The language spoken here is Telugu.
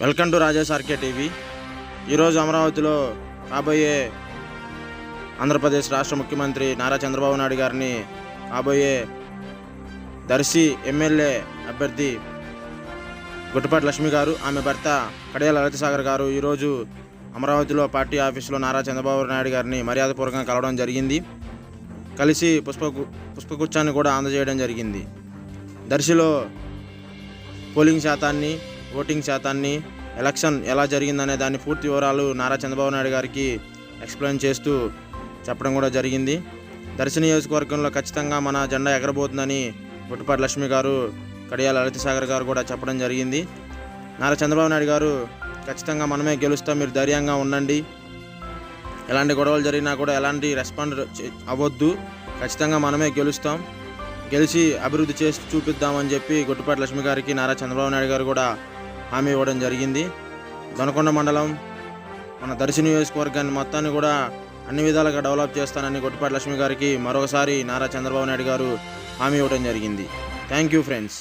Welcome to Rajesh RK TV. ఈరోజు అమరావతిలో కాబోయే ఆంధ్రప్రదేశ్ రాష్ట్ర ముఖ్యమంత్రి నారా చంద్రబాబు నాయుడు గారిని కాబోయే దర్శి ఎమ్మెల్యే అభ్యర్థి గుట్టపాటి లక్ష్మి గారు ఆమె భర్త కడియాల లలితసాగర్ గారు ఈరోజు అమరావతిలో పార్టీ ఆఫీసులో నారా చంద్రబాబు నాయుడు గారిని మర్యాదపూర్వకంగా కలవడం జరిగింది. కలిసి పుష్ప పుష్పగుచ్చాన్ని కూడా అందజేయడం జరిగింది. దర్శిలో పోలింగ్ శాతాన్ని ఓటింగ్ శాతాన్ని ఎలక్షన్ ఎలా జరిగిందనే దాని పూర్తి వివరాలు నారా చంద్రబాబు నాయుడు గారికి ఎక్స్ప్లెయిన్ చేస్తూ చెప్పడం కూడా జరిగింది. దర్శి నియోజకవర్గంలో ఖచ్చితంగా మన జెండా ఎగరబోతుందని గుట్టుపాటి లక్ష్మి గారు కడియాల లలిత సాగర్ గారు కూడా చెప్పడం జరిగింది. నారా చంద్రబాబు నాయుడు గారు ఖచ్చితంగా మనమే గెలుస్తాం మీరు ధైర్యంగా ఉండండి. ఎలాంటి గొడవలు జరిగినా కూడా ఎలాంటి రెస్పాండ్ అవ్వద్దు. ఖచ్చితంగా మనమే గెలుస్తాం. గెలిచి అభివృద్ధి చేసి చూపిద్దామని చెప్పి గుట్టుపాటి లక్ష్మి గారికి నారా చంద్రబాబు నాయుడు గారు కూడా హామీ ఇవ్వడం జరిగింది. దొనకొండ మండలం మన దర్శి నియోజకవర్గాన్ని మొత్తాన్ని కూడా అన్ని విధాలుగా డెవలప్ చేస్తానని గుట్టుపాటి లక్ష్మి గారికి మరొకసారి నారా చంద్రబాబు నాయుడు గారు హామీ ఇవ్వడం జరిగింది. Thank you friends.